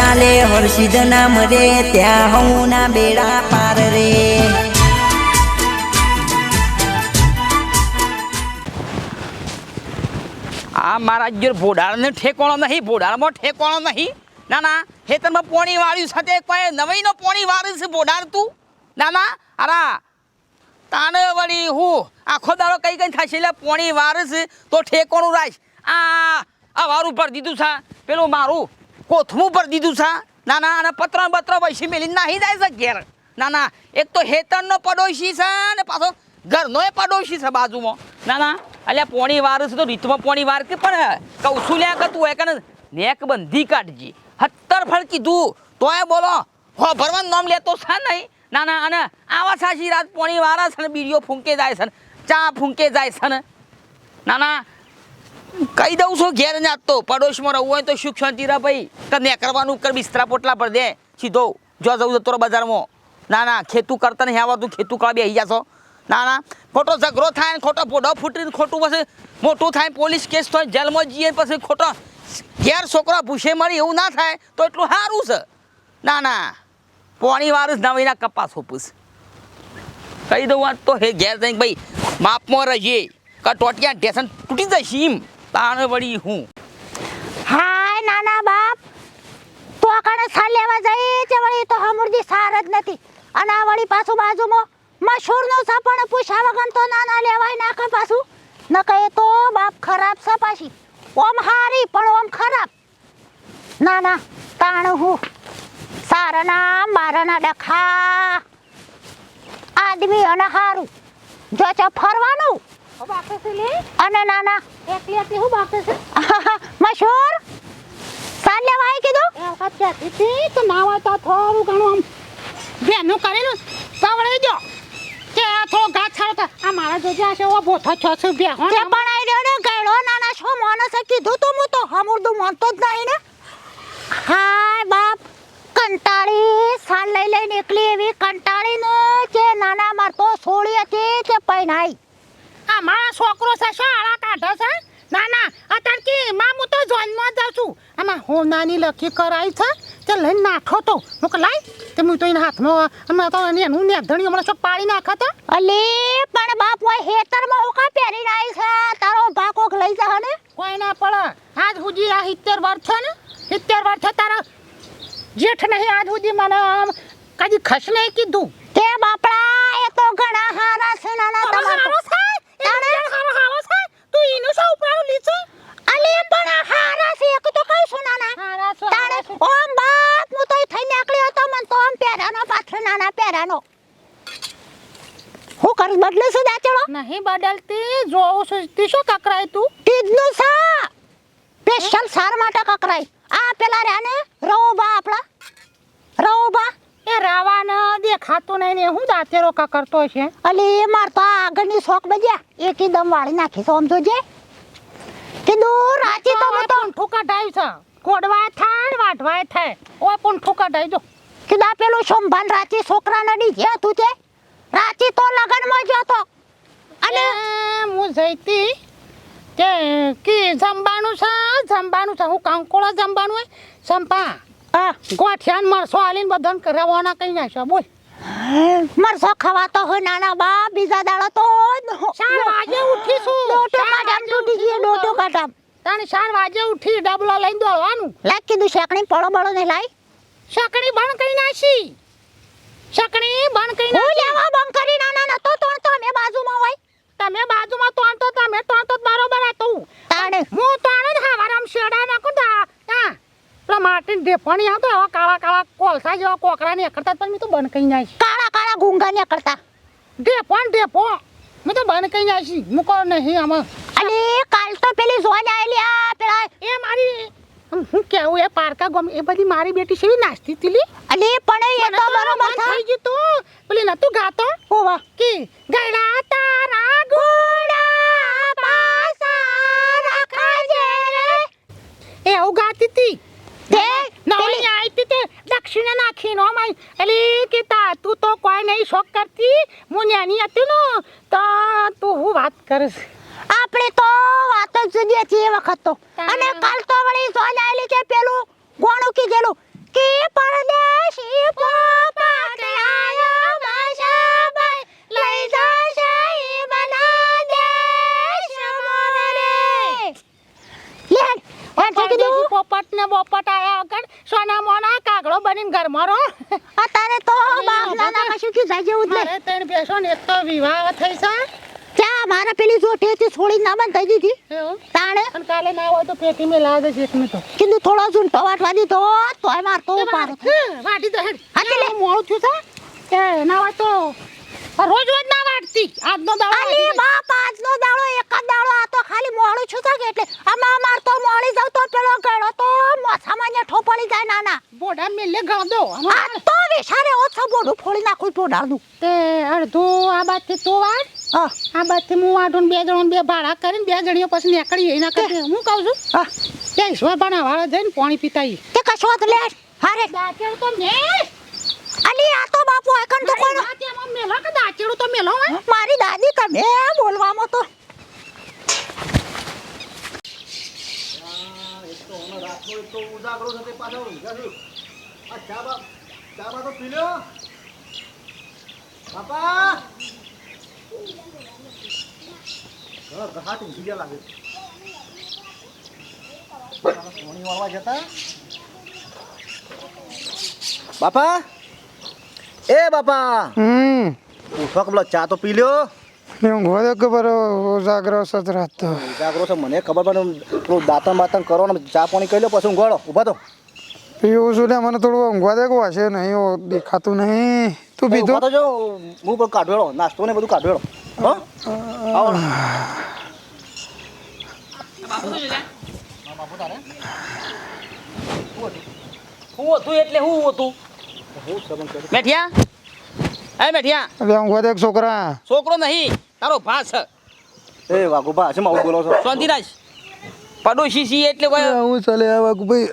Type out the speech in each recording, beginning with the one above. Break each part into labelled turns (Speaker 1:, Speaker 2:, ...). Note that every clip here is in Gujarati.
Speaker 1: ચાલે, હર્ષિદ નામ રે, ત્યાં હું ના બેડા પાર રે.
Speaker 2: આ મારા જોડે ભોડાળને ઠેકોણો નહીં, ભોડાળમાં ઠેકોણો નહીં. ના ના હેતરમાં પોણી વાળ્યું સાથે કોઈ નવીનો પોણી વાળ્યું છે ભોડાળ તું? ના ના, અરા તાને વળી હું. આખો દાડો કઈ કઈ થશે એટલે પોણી વારસ તો ઠેકોણું રાખ. આ આ વારું પર દીધું છે. પેલું મારું કોથમું પર દીધું છે. ના ના અને પત્ર બત્ર પૈસી મેલી નાહી જાય છે ઘેર. ના ના એક તો હેતરનો પડોશી છે ને પાછો ઘરનોય પડોશી છે બાજુમાં. ના ના અલ્યા પોણી વાર છે તો રીતમાં પોણી વાર કે પણ કહું છું લ્યા કતું તું કે નેક બંધી કાઢજી. હત્તર ફળ કીધું, તોય બોલો હો ભરવાન નામ લેતો છે નહીં. ના ના અને આવા સાચી રાત પોણી વાળા છે ને, બીડીઓ ફૂંકે જાય છે ચા ફૂંકે જાય છે ને. ના ના કહી દઉં છું, ઘેર ને તો પડોશમાં રહેવું હોય તો સુખ શાંતિ રહે ભાઈ. તને કરવાનું કર બિસ્તરા પોટલા પર દે. સીધો, જો જવું જતો રહો બજારમાં. ના ના, ખેતું કરતા નહીં આવતું ખેતું કરવા આવી જાશો. ના ના, ખોટો ઝઘડો થાય ને ખોટો પોડો ફૂટીને ખોટું પછી મોટું થાય પોલીસ કેસ થાય જેલમાં જઈએ પછી ખોટો ઘેર છોકરા ભૂસે મરી એવું ના થાય તો એટલું સારું છે. ના ના, પોણી વાર જ નવીના કપાસ હોપુસ કહી દઉં વાત તો હે ઘેર જઈને ભાઈ, માપમાં રહીએ. કા ટોટિયા ઢેસન તૂટી જશે એમ. તાણે વળી હું.
Speaker 3: હાય નાના બાપ. તો આકાને સાલ લેવા જઈ છે વળી તો હમુરજી સાર જ નથી. અને આ વળી પાછું બાજુમાં મશહૂરનું છે પણ પૂછ્યા વગર તો નાના લેવાય નાખે પાછું. ન કહે તો બાપ ખરાબ છે પાછી. ઓમ હારી પણ ઓમ ખરાબ. ના ના તાણ હું. સારના મારાના ડખા. આદમી અને હારું. જો છે ફરવાનું? અને નાના એકલી એકલી હું બાપે છે? મશહૂર સાલ લેવા આવી કીધું?
Speaker 4: એ વખત કહેતી હતી. તો ના હોય તો થોડું ઘણું આમ બેનું કરેલું દો કે થોડો ઘાત તો આ મારા જોજે આ છે બોથો છો છે બે હો
Speaker 3: તે પણ આઈ રહ્યો ને ગયડો નાના છો માણસે કીધું તો હું તો હમુરદું માનતો જ નહીં ને. હાય બાપ કંટાળી સાલ લઈ લઈને એકલી એવી કંટાળી કે નાના મારતો હતી કે પૈનાઈ
Speaker 4: મારા છોકરો છે શું આળા કાઢે છે? ના ના અત્યારે કે માં હું તો જોઈનમાં જાઉં છું. આમાં હોનાની લખી કરાઈ છે. તે લઈને નાખો તો. હું કે લાઈ તે હું તો એના હાથમાં અમે તો એને એનું નેધણી હમણાં શું પાડી નાખા તો?
Speaker 3: અલી પણ બાપ હોય હેતરમાં હું કા પહેરીને આવી છે? તારો ભાકોક લઈ જા ને
Speaker 4: કોઈ ના પડે. આજ સુધી આ સિત્તેર વર્ષ છે ને? સિત્તેર વર્ષ છે તારા જેઠ નહીં આજ સુધી મને આમ કદી ખસ નહીં કીધું.
Speaker 3: તે બાપડા એ તો ઘણા હારા છે નાના
Speaker 4: તમારો
Speaker 3: તમારા
Speaker 4: હારો હારો છે? તું એનું સૌ ઉપરાળું લીધું?
Speaker 3: અલી પણ હારા છે એક તો કહું છું નાના.
Speaker 4: હારા છે
Speaker 3: તાણે ઓમ બાપ હું તો થઈ નીકળ્યો હતો મને તો આમ પહેરાનો પાછળ નાના પહેરાનો. હું કર બદલે છે દાચડો
Speaker 4: નહીં બદલતી જોઉં છું. તી શું કકરાય તું?
Speaker 3: તીજનું સા સ્પેશિયલ સાર માટે કકરાય. આ પેલા રહ્યા ને રવબા આપણા. રવબા
Speaker 4: એ રાવાને દેખાતું નહીં ને હું રોકા કરતો છે.
Speaker 3: અલી માર તો આગળની શોખ બજ્યા એક દમ વાળી નાખી છે આમ જોજે કીધું રાચી તો મતો તો
Speaker 4: પૂંઠું છે. કોડવા થાય વાઢવાય થાય. ઓય પણ ઠુકા દો.
Speaker 3: જો કીધા પેલું સોમભાન રાચી છોકરા નડી જે તું તે. રાચી તો લગનમાં જ તો.
Speaker 4: અને હું જઈતી કે કી જમવાનું છે? જમવાનું છે. હું કાંકોળા જમવાનું હોય? સંપા
Speaker 3: હા
Speaker 4: ગોઠિયાન મરસો આલીન બધાને રવાના કઈ નાખ્યો બોલ.
Speaker 3: મરસો ખવાતો હોય નાના બા બીજા દાડો તો
Speaker 4: ચાર વાગે ઉઠીશું.
Speaker 3: ડોટો કાઢામ તૂટી ગયો ડોટો કાઢામ.
Speaker 4: તાણે ચાર વાગે ઉઠી ડબલો લઈને દોડવાનું.
Speaker 3: લાગ કીધું શેકણી પડો બળો ને લાઈ
Speaker 4: શેકણી બણ કઈ નાખી? શકડી બણ કઈ
Speaker 3: હું લેવા બંધ કરી નાના નતો તો તો અમે બાજુમાં હોય.
Speaker 4: તમે બાજુમાં તોણ તો તમે તોણ તો બરોબર હતું
Speaker 3: તાણે
Speaker 4: હું તોણ જ હવારામ શેડા નાખું તા હા માટી ઢેફણી આવતો આવા કાળા કાળા કોલસા જેવા કોકરા ને કરતા પણ મેં તો બંધ કહી જાય
Speaker 3: કાળા કાળા ગુંગા ને કરતા
Speaker 4: ઢેફણ ઢેફો મેં તો બંધ કઈ નાખી. મૂકો નહીં આમાં.
Speaker 3: અને કાલ તો પેલી જોન આવેલી આ પેલા
Speaker 4: એ મારી હું કેવું એ પારકા ગમ એ બધી મારી બેટી છે નાસ્તી તીલી.
Speaker 3: અને પણ એ તો મારો
Speaker 4: બંધ
Speaker 3: થા.
Speaker 4: થઈ ગયું તું. પેલી નતું ગાતો?
Speaker 3: હોવા.
Speaker 4: કે ગળા તારા
Speaker 3: ગોડા પાસા રખાજે રે.
Speaker 4: એ હું ગાતી
Speaker 3: તે.
Speaker 4: દક્ષિણે નાખી નો માઈ એલી કીતા તું તો કોઈ નહીં શોખ કરતી. હું નેની હતી નો તો તું હું વાત કરીશ.
Speaker 3: આપણે તો વાત જ જુદી હતી એ વખત તો. અને કાલ તો વળી સોન આવેલી છે પેલું ગોણું કીધેલું. કે
Speaker 4: પરદેશી પોપા
Speaker 3: કે આયા માશા
Speaker 4: લઈ જશે
Speaker 3: બના દેશ મોરે લેન ઓકે
Speaker 4: પોપટ ને બોપટ આયા આગળ. સોના મોના કાગડો બનીને મારો. રહો
Speaker 3: અત્યારે તો બાપ નાના કશું જાય જેવું જ નહીં.
Speaker 4: મારે ત્રણ બેસો ને એક તો વિવાહ થઈ છે.
Speaker 3: ત્યાં મારા પેલી જોઠી હતી છોડી ના બંધ થઈ દીધી તાણે?
Speaker 4: અને કાલે ના હોય તો પેટી મેં લાગે છે એક મિનિટ.
Speaker 3: કીધું થોડો ઝૂંટો વાટવા દીધો તોય મારતો પારો
Speaker 4: વાટી દે
Speaker 3: તે લે.
Speaker 4: મોળું થયું છે? કે ના હોય તો રોજ રોજ ના વાટતી આજનો દાડો
Speaker 3: અલી બાપ આજનો દાડો એક જ દાડો આ તો ખાલી મોડું છું છે કે એટલે? આમાં માર તો મોડી જાવ તો પેલો ગળો તો મોસામાં નેઠો પડી જાય નાના.
Speaker 4: બોડા મેલે લે દો.
Speaker 3: આ તો વિચારે ઓછો બોડું ફોડી નાખું પોડાનું.
Speaker 4: તે અડધું આ બાજથી તો
Speaker 3: હા.
Speaker 4: આ બાજથી હું ને બે જણ બે ભાડા કરીને બે જણીઓ પછી નીકળી એના કરી હું કહું છું?
Speaker 3: હા.
Speaker 4: તે ઈશ્વર પણ વાળા જઈને પાણી પીતાઈ.
Speaker 3: તે કશો જ લે હારે.
Speaker 4: દાંતેડું તો મે
Speaker 3: અલી આ તો બાપુ આકન તો કોણ
Speaker 4: દાંતિયામાં મેલો કે દાંતેડું તો મેલો
Speaker 3: મારી દાદી તમે બોલવામાં તો.
Speaker 5: બાપા! એ બાપા!
Speaker 6: હમ.
Speaker 5: ઉઠો કે પેલો ચા તો પી લ્યો.
Speaker 6: જાગરો સત રાત તો?
Speaker 5: જાગરો છે મને ખબર પણ પેલું દાંતણ બાતણ કરો ને ચા પાણી કરી લો પછી ઊંઘવાડો. ઊભા તો
Speaker 6: પીવું છું ને મને થોડું ઊંઘવા દે કે છે નહીં ઓ દેખાતું નહીં. તું પીધું?
Speaker 5: તો જો હું પણ કાઢવેળો નાસ્તો ને બધું કાઢવેળો હો?
Speaker 2: હું હતું એટલે હું હતું? મેઠિયા? એ મેઠિયા.
Speaker 6: એટલે ઊંઘવા દે છોકરા.
Speaker 2: છોકરો નહીં તારો ભા
Speaker 5: એ વાઘુભા છે આવું બોલો છો.
Speaker 2: શાંતિરાજ પડોશી છીએ એટલે
Speaker 6: હું ચાલે આવા ભાઈ.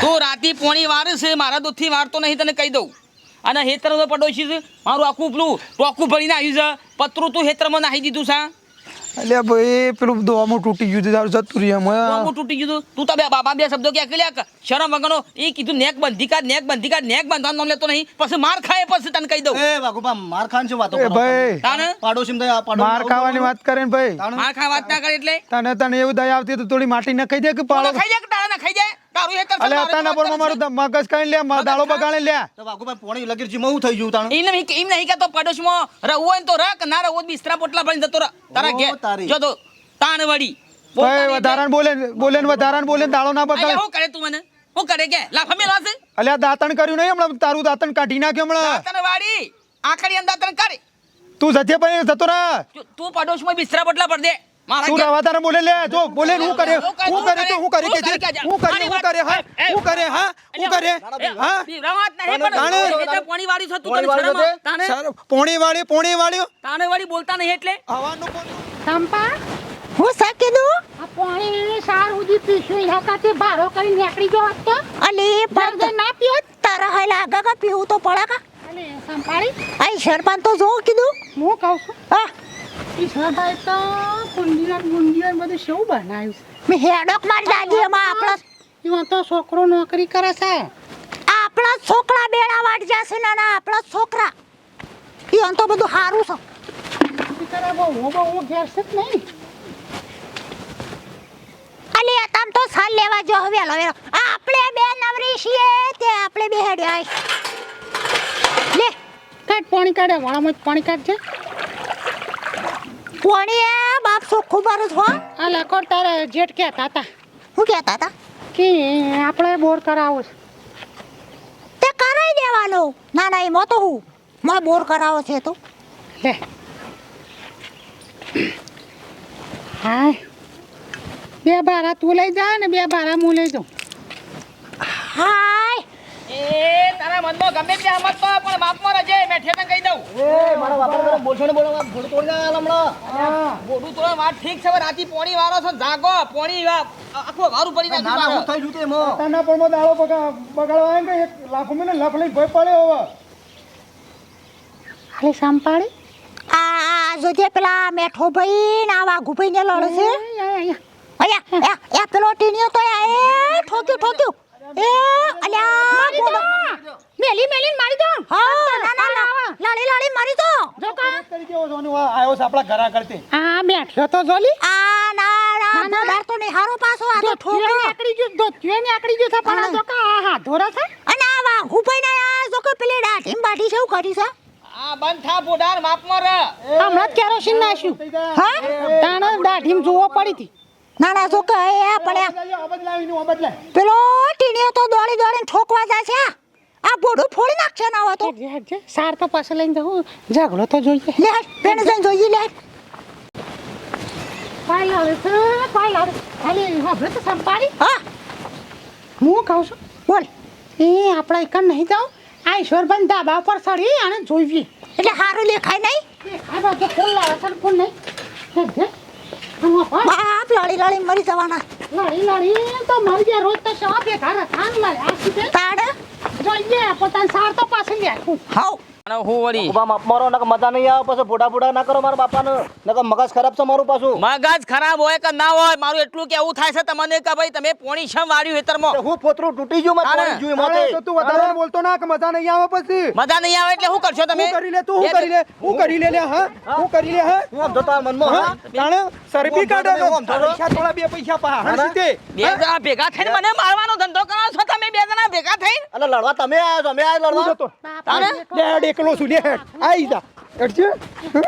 Speaker 2: તું રાતી પોણી વાર છે મારા દૂધથી વારતો નહીં તને કહી દઉં. અને હેતર પડોશી છે મારું આખું પેલું ટોકું ભરીને આવ્યું છે. પતરું તું હેતરમાં નાહી દીધું છે.
Speaker 6: અલ્યા ભાઈ પેલું દોમું તૂટી ગયું તારું જતું રહ્યું
Speaker 2: તો
Speaker 6: એમાં
Speaker 2: હું? તૂટી ગયું તું. તો બે બાબા બે શબ્દો ક્યાં કર્યા શરમ વગરનો એ કીધું નેક બંધી કાઢ નેક બંધી કાઢ નેક બાંધવાનું નામ લેતો નહીં. પછી માર ખાય પછી તને કહી દઉં.
Speaker 5: એ વાઘુભા માર ખાન છે વાતો
Speaker 6: ભાઈ
Speaker 2: તાને
Speaker 5: પાડોશી માં પાડો
Speaker 6: માર ખાવાની વાત કરે ને ભાઈ.
Speaker 2: માર ખાય વાત ના કરે એટલે?
Speaker 6: તને તને એવું દયા આવતી તો થોડી માટી ન ખાઈ દે કે પાડો?
Speaker 2: ખાઈ જાય કે તારા ના ખાઈ જાય? તારું હેતર છે,
Speaker 6: અલે
Speaker 2: મારું પર
Speaker 6: મારું મગજ કાઈ લે મારું દાડો બગાડે લે.
Speaker 5: તો વાઘુભા પોણી લગીર જી મઉ થઈ ગયું તાણ.
Speaker 2: એમ નહીં એમ નહીં કહેતો પડોશમાં રહું હોય તો રખ ના રહું તો બિસ્તરા પોટલા ભરીને જતો તારા ઘેર. જો તો તાણ વળી.
Speaker 6: ભાઈ વધારાને બોલે બોલે વધારાન બોલે દાળો ના બગાડે.
Speaker 2: હું કરે તું મને? હું કરે કે? લાફા મેલા છે?
Speaker 6: અલ્યા દાતણ કર્યું નહીં હમણાં? તારું દાતણ કાઢી નાખ્યું હમણાં.
Speaker 2: દાતણ વાળી. આખરી અંદર દાતણ કરે.
Speaker 6: તું જજે ભાઈ જતો રહે.
Speaker 2: તું પડોશમાં બિસ્તરા પોટલા પર દે. મારા
Speaker 6: તું
Speaker 2: ઘેર-
Speaker 6: રવા તારે બોલે લે જો બોલે હું કરે
Speaker 2: હું કરે,
Speaker 6: તો હું કરે કે છે હું કરે હું કરે હા હું કરે હા હું કરે હા.
Speaker 2: રવાત નહીં પણ
Speaker 6: તાણે.
Speaker 2: એ તો પોણી વાળી છે તું તને શરમ તાણે
Speaker 6: પોણી વાળી પોણી વાળી
Speaker 2: તાણે વાળી બોલતા નહીં એટલે?
Speaker 6: હવાનું પોણી
Speaker 4: ચંપા
Speaker 3: હું સા કીધું?
Speaker 4: આ પાણી સાર ઉધી પીશું એના કાતે કરી નીકળી ગયો તો?
Speaker 3: અલી
Speaker 4: ના પીઓ
Speaker 3: તારા હાલ આગા કા પીવું તો પડે કા?
Speaker 4: અલે સંભાળી
Speaker 3: આઈ શરપાન તો જો કીધું.
Speaker 4: હું કહું છું.
Speaker 3: હા.
Speaker 4: ઈશ્વરભાઈ તો કુંડિયા ગુંડિયા બધું શું બનાવ્યું છે?
Speaker 3: મેં હેડોક મારી દાદી એમાં આપણા
Speaker 4: એમાં તો છોકરો નોકરી કરે છે.
Speaker 3: આપણા છોકરા બેડા વાટ જશે આપણા છોકરા. ઈ તો બધું સારું છે.
Speaker 4: બિચારા બહુ બહુ ઘેર છે જ નહીં.
Speaker 3: અલી આ તમ તો સાલ લેવા જો હવે વેલો. આપણે બે નવરી છીએ તે આપણે બે હેડ્યા લે.
Speaker 4: કાઢ પાણી કાઢે વાળામાં પાણી કાઢજે.
Speaker 3: પોણી એ બાપ ચોખ્ખું ભરું છો
Speaker 4: આ લકોડ તારે જેઠ કહેતા હતા
Speaker 3: હું કહેતા હતા
Speaker 4: કે આપણે બોર કરાવો છે.
Speaker 3: તે કરાઈ દેવાનો. ના ના એમાં તો હું. મોય બોર કરાવો છે તો.
Speaker 4: લે. હાય. બે બારા તું લઈ જા ને બે બારા હું લઈ જાઉં.
Speaker 3: હાય.
Speaker 2: એ તારા મનમાં ગમે તે હમત તો પણ માપમાં રજે મેઠે તને કહી દઉં.
Speaker 5: એ મારો બાપા બોલશો ને બોલો ઘોડું તોડી જાય હમણાં.
Speaker 2: બોડું તો વાત ઠીક છે પણ રાતી પોણી વાળો છે જાગો પોણી આખું વારું પડી નાખ્યું
Speaker 5: હું થઈ ગયું તે એમાં.
Speaker 6: તાના પોરમાં દાડો બગા- બગાડવા આવે ને એક લાફો મને લફ લઈ ભય પડ્યો હવે.
Speaker 4: હાલે સાંપાળી
Speaker 3: આ આ જોજે પેલા મેઠો ભાઈ ને આવા ને લડે છે અહીંયા. એ પેલો ટીણીયો તો એ ઠોક્યું ઠોક્યું. એ અલ્યા બોલો.
Speaker 4: મેલી મેલી મારી દો.
Speaker 3: હા ના ના લાડી લડી મરી તો
Speaker 4: જો કા.
Speaker 6: તરીકે આવ્યો છે આપણા ઘરા કરતી
Speaker 4: આ બેઠ્યો તો જોલી.
Speaker 3: આ ના ના આ તો નહીં. હારો પાછો આ તો ઠોકો
Speaker 4: આકડી ગયો દોત્યો ને આકડી ગયો છે પણ આ તો કા હા ધોરા છે?
Speaker 3: અને આ વા ના આ જો કે પેલી ડાઢીમ બાઢી છે કરી છે.
Speaker 2: આ બંધ થા બોડાર માપમાં ર
Speaker 4: હમણાં કેરોસીન નાશ્યું
Speaker 3: હા?
Speaker 4: તાણે દાઢીમ જોવો પડી હતી.
Speaker 3: ના ના જો કે એ પડ્યા. પેલો ટીણીઓ તો દોડી દોડીને ઠોકવા જાય છે આ. બોડું ફોડી નાખશે ના હોય તો.
Speaker 4: સાર તો પાસે લઈને જવું ઝઘડો તો જોઈએ.
Speaker 3: લે પેણ જઈને જોઈએ લે.
Speaker 4: પાય લાવે છે પાય લાવે ખાલી તો સંપાડી.
Speaker 3: હા.
Speaker 4: હું કહું છું?
Speaker 3: બોલ.
Speaker 4: એ આપણે એક નહીં જાઉં. આ ઈશ્વરભાઈ ધાબા પર ચડી અને જોઈએ
Speaker 3: એટલે હારું લેખાય નહીં?
Speaker 4: આ બાજુ ફૂલ લાવે છે ફૂલ નહીં.
Speaker 3: બાપ લડી લડી મરી જવાના.
Speaker 4: લડી લડી તો મરી ગયા રોજ તો શવા ભેગા રખાન લડ્યા છે?
Speaker 3: તાડ
Speaker 4: જોઈએ પોતાની સાર તો પાસે લે
Speaker 1: હાઉ
Speaker 2: અને હું વળી
Speaker 5: ઊભા માપ મારો નકર મજા નહીં આવે પછી ફોટા ફોટા ના કરો મારા બાપાને. નકર મગજ ખરાબ છે મારું પાછું.
Speaker 2: મગજ ખરાબ હોય કે ના હોય મારું એટલું કેવું થાય છે તમને કે ભાઈ તમે પોણી શમ વાળ્યું હેતરમાં
Speaker 5: હું પોતરું તૂટી ગયું મારે. પાણી.
Speaker 6: તું વધારે બોલતો ના કે મજા નહીં આવે પછી?
Speaker 2: મજા નહીં આવે એટલે શું કરશો તમે?
Speaker 6: કરી લે તું હું કરી લે હું કરી લે લે હા? હું. કરી લે હા?
Speaker 5: હું આમ મનમાં હા?
Speaker 6: સરબી કાઢો
Speaker 5: હું.
Speaker 6: પૈસા થોડા બે પૈસા પા
Speaker 5: હા?
Speaker 2: બે જણા ભેગા થઈને મને મારવાનો ધંધો કરો છો તમે બે જણા ભેગા થઈને?
Speaker 5: અલા લડવા તમે આયા છો અમે આયા લડવા?
Speaker 2: તારે
Speaker 6: એકલો છું લે હેડ આઈ જા. હેડજે.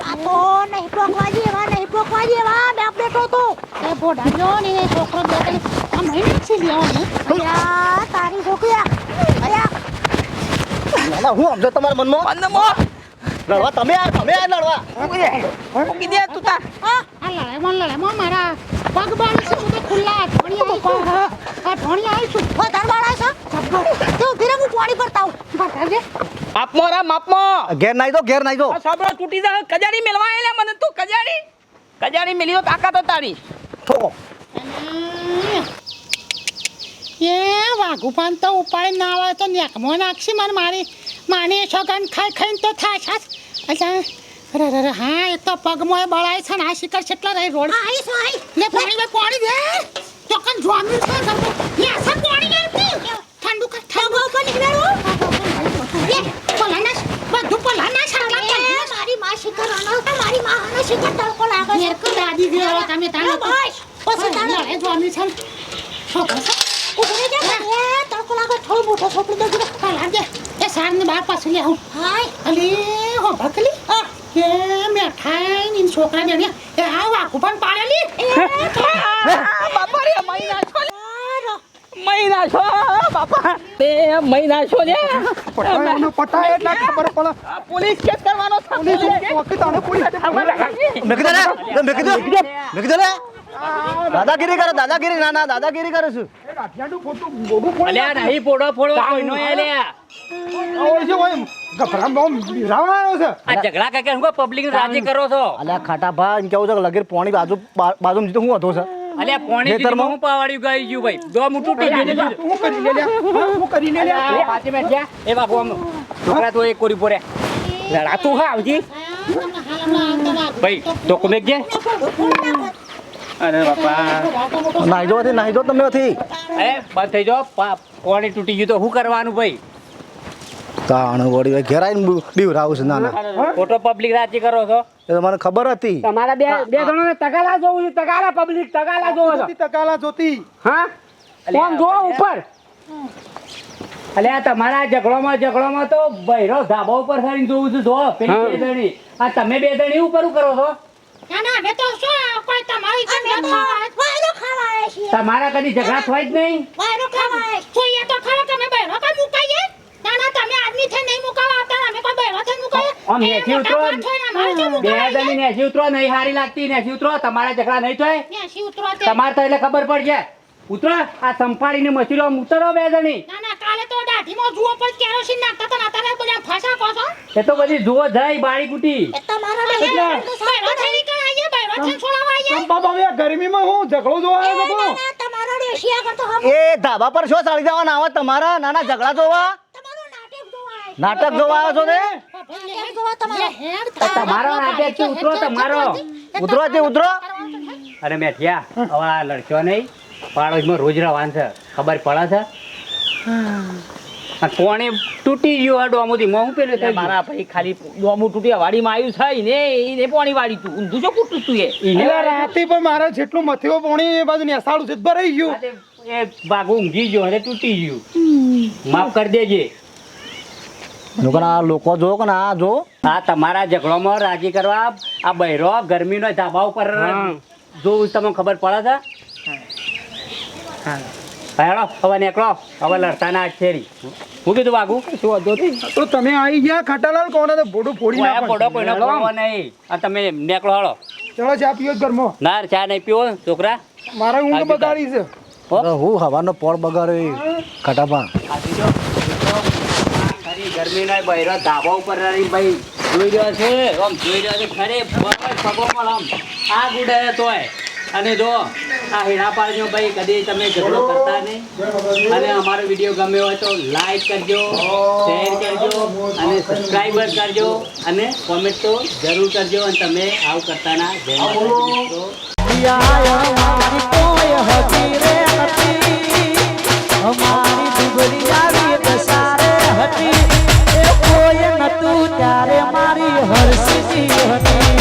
Speaker 3: આ તો નહીં પોકવા જેવા નહીં પોકવા જેવા બાપ બેટો તો
Speaker 4: એ બોડા જો ને એ છોકરો બે ત્રણ આ મહિને છે લેવાનો.
Speaker 3: અયા તારી છોકરી અયા
Speaker 5: ના, હું આમ જો તમારા મનમાં?
Speaker 2: બંધ મો.
Speaker 5: લડવા તમે આયા તમે આયા લડવા.
Speaker 2: મૂકી દે તું તાર.
Speaker 4: આ લડે મન લડે મન મારા પગ બાળ છે હું તો ખુલ્લા ધોણી આવી છું. આ ધોણી આવી છું.
Speaker 3: વધાર વાળા છે? તો રહે હું પાણી આવું.
Speaker 4: બતાવજે
Speaker 2: માપમાં રા માપમો
Speaker 5: ઘેર નાઈ દો ઘેર નાઈ દો.
Speaker 2: આ સાંભળો તૂટી જાય કજાડી મેલવા એલે મને તું કજાડી કજાડી મેલી તો તાકાત જ તારી
Speaker 5: ઠોકો
Speaker 4: એ વાઘુપાન તો ઉપાય ના આવે તો નેકમો નાખશી મને મારી. માની છોકરાને ખાઈ ખાઈને તો થાય છે અચ્છા અરે અરે હા એ તો પગમાં બળાય છે ને આ શિખર કેટલા રહી રોડ.
Speaker 3: આઈ સો આઈ
Speaker 4: લે પાણી લે પાણી દે ચોકન જોવાનું છે ગમો લે સર પાણી લે ઠંડુ કર ઠંડુ.
Speaker 3: ઉપર
Speaker 4: નીકળો પલાના શાળા
Speaker 3: એ મારી માં શિખર આનો મારી માં આનો શિખર તડકો લાગે છે.
Speaker 4: મેરકો દાદી ગયો તમે
Speaker 3: એ બસ પછી તાણે
Speaker 4: લડે જોવાનું છે છોકરો
Speaker 3: ઊભી જા એ તડકો લાગે થોડું મોટો છોકરી દે. જરા
Speaker 4: પલા દે એ સારને બાર પાછું લે આવું.
Speaker 3: હાય.
Speaker 4: અલે હો ભકલી. કે મેઠાઈ ની છોકરા ને એ આ વાકુ પણ પાડેલી
Speaker 2: બાપા રે મહિના મહિના છો બાપા. તે મહિના છો ને
Speaker 6: પટાય પટાય એટલે ખબર પડે.
Speaker 2: પોલીસ કેસ કરવાનો છે. Police case.
Speaker 6: તો પોલીસ
Speaker 5: મે કીધું લે, મેં કીધું મે કીધું લે દાદાગીરી કરો દાદાગીરી ના ના દાદાગીરી કરો છું.
Speaker 6: ગાંઠિયાનું ખોટું ગોડું ફોડી
Speaker 2: અલ્યા નહીં ફોડો ફોડો કોઈનો અલ્યા.
Speaker 6: ઓય છે ઓય ગભરામ બિરાવા આવ્યો છે.
Speaker 2: આ ઝઘડા કે હું પબ્લિક રાજી કરો છો.
Speaker 5: અલ્યા ખાટા ભા કેવું છે કે લગીર પોણી બાજુ બાજુ બાજુમાં જીતું હું હતો છે.
Speaker 2: અલ્યા પોણી
Speaker 5: ખેતરમાં?
Speaker 2: હું પાવાડ્યું ગઈ ગયું ભાઈ. દો હું તૂટી ગયું
Speaker 6: હું કરી લે હું કરી લે
Speaker 2: પાછી બેઠ્યા એ બાપુ આમ છોકરા તો એક કોરી પોરે લડાતું હા આવજી. ભાઈ તો કોમેક જે? અરે બાપા.
Speaker 5: નાઈ જો નાઈ જો તમે નથી
Speaker 2: એ બંધ થઈ જાઓ. પા- પોણી તૂટી ગયું તો શું કરવાનું ભાઈ?
Speaker 5: તાણ વળી ભાઈ ઘેર બીવરાવું છે ના ના
Speaker 2: ખોટો પબ્લિક રાજી કરો છો?
Speaker 5: એ તો મને ખબર હતી.
Speaker 2: તમારા બે બે જણોને તગાલા જોવું છે તગાલા પબ્લિક તગાલા જોવો છો.
Speaker 6: તગાલા જોતી.
Speaker 2: હા? કોણ જો ઉપર? અલ્યા તમારા ઝઘડોમાં ઝઘડોમાં તો બૈરો ધાબા ઉપર થઈને જોવું છું જો પેલી બે જણી. આ તમે બે જણી ઉપર કરો છો?
Speaker 4: ના ના અમે તો શું કોઈ તમારી જેમ ન
Speaker 2: કદી ઝઘડા થાય જ નહીં?
Speaker 3: વાયરો ખાવા
Speaker 4: જોઈએ તો ખરો તમે બહેરો કઈ મુકાઈએ. ના તમે આદમી થઈ નહીં મુકાવા આવતા અમે કોઈ બહેરો થઈ મુકાઈએ.
Speaker 2: આમ
Speaker 4: એ
Speaker 2: ઉતરો
Speaker 4: વાત હોય ને અમારે કેમ
Speaker 2: બે
Speaker 4: મુકાવાય
Speaker 2: જણી ઉતરો નહીં હારી લાગતી. નેચી ઉતરો તમારા ઝઘડા નહીં થાય.
Speaker 4: નેસી ઉતરો
Speaker 2: તમારે તો એટલે ખબર પડશે ઉતરો આ સંપાડીને મચીલો ઉતરો બે જણી.
Speaker 4: ના ના કાલે તો દાઢીમાં જુઓ પણ કેરોસીન નાખતા હતા ને બધા ફસા કહો
Speaker 2: એ તો બધી જુઓ જાય બાળી કુટી.
Speaker 3: એ તમારો
Speaker 2: એટલે-
Speaker 4: બહેરો થઈ કઈ આવીએ બહેરો થઈ છોડાવવા આવીએ
Speaker 6: બાબા હવે ગરમીમાં હું ઝઘડો જોવા આવ્યો
Speaker 3: ના
Speaker 6: બાબો
Speaker 3: ના તમારો રેશિયા કરતો હમ
Speaker 5: એ ધાબા પર શો ચાલી જવાના આવા તમારા નાના ઝઘડા જોવા?
Speaker 3: નાટક જોવા
Speaker 5: આવ્યો છો ને?
Speaker 3: તમારો
Speaker 4: હેડ
Speaker 2: તો તમારો નાટક છે ઉતરો તમારો.
Speaker 5: ઉતરો છે ઉતરો
Speaker 2: અરે મેઠિયા હવે આ લડક્યો નહીં. પાડોશમાં રોજ રવાન છે ખબર પડે છે?
Speaker 7: આ કોણે તૂટી ગયું આ ડોમુથી? મોં હું પેલું થાય
Speaker 2: મારા ભાઈ ખાલી ડોમું તૂટી વાડીમાં આવ્યું છે ને એને પોણી વાળી તું. ઊંધું શું કૂટું તું એ?
Speaker 6: રાતે પણ મારા જેટલું મથેવો પોણી એ બાજુ નેસાડું છે ભરાઈ ગયું.
Speaker 7: ગયું એ ભાગું ઊંઘી ગયો અને તૂટી ગયું. માફ કરી દેજે.
Speaker 5: લોકોના લોકો જો કે ના જો.
Speaker 7: આ તમારા ઝઘડોમાં રાજી કરવા આ બૈરો ગરમીનો ધાબા ઉપર જો તમને ખબર પડે છે? હેડો હવે નીકળો. હવે લડતા ના છેરી હું કીધું વાગુ
Speaker 2: શું વાંધો
Speaker 6: તો તમે આવી ગયા ખાટાલાલ કોને તો ભોડું ફોડી ના
Speaker 7: કોઈનો નહીં. આ તમે નીકળો હળો
Speaker 6: ચલો ચા પીઓ ઘરમાં.
Speaker 7: ના ચા નહીં પીવો છોકરા.
Speaker 6: મારે ઊંઘ બગાડી છે.
Speaker 7: હું.
Speaker 5: હવાનો પોળ બગાડ્યો ખટાપા
Speaker 7: વીડિયો ગમ્યો તો લાઈક કરજો અને સબસ્ક્રાઈબર કરજો, અને કોમેન્ટ તો જરૂર કરજો, અને તમે આવું કરતા ના અમારી દુબળી
Speaker 1: આવી હતી. તું ત્યારે મારી હર્ષી હતી